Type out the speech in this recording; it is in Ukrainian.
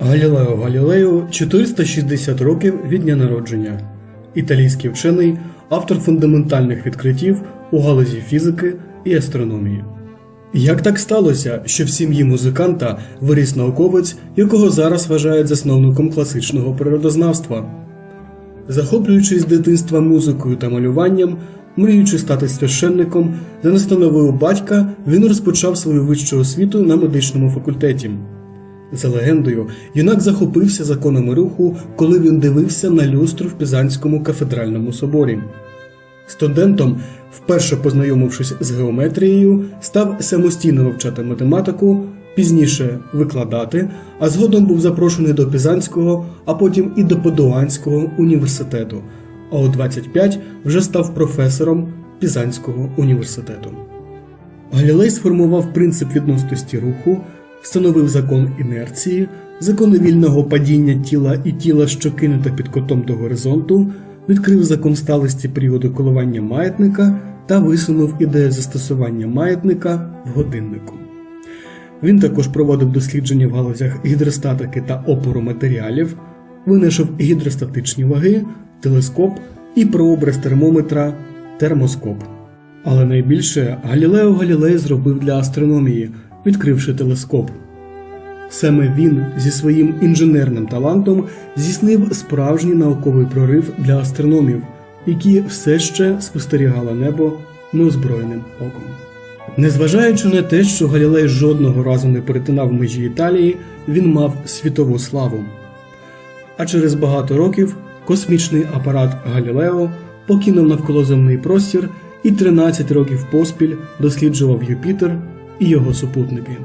Галілео Галілею 460 років від дня народження. Італійський вчений, автор фундаментальних відкриттів у галузі фізики і астрономії. Як так сталося, що в сім'ї музиканта виріс науковець, якого зараз вважають засновником класичного природознавства? Захоплюючись дитинства музикою та малюванням, мріючи стати священником, за настановою батька він розпочав свою вищу освіту на медичному факультеті. За легендою, юнак захопився законами руху, коли він дивився на люстру в Пізанському кафедральному соборі. Студентом, вперше познайомившись з геометрією, став самостійно вивчати математику, пізніше викладати, а згодом був запрошений до Пізанського, а потім і до Падуанського університету. А у 25 вже став професором Пізанського університету. Галілей сформував принцип відносності руху, встановив закон інерції, закони вільного падіння тіла і тіла, що кинуто під котом до горизонту, відкрив закон сталості періоду коливання маятника та висунув ідею застосування маятника в годиннику. Він також проводив дослідження в галузях гідростатики та опору матеріалів, винайшов гідростатичні ваги, телескоп і прообраз термометра термоскоп. Але найбільше Галілео Галілей зробив для астрономії, відкривши телескоп. Саме він зі своїм інженерним талантом здійснив справжній науковий прорив для астрономів, які все ще спостерігали небо неозброєним оком. Незважаючи на те, що Галілей жодного разу не перетинав межі Італії, він мав світову славу. А через багато років космічний апарат Галілео покинув навколоземний простір і 13 років поспіль досліджував Юпітер і його супутники.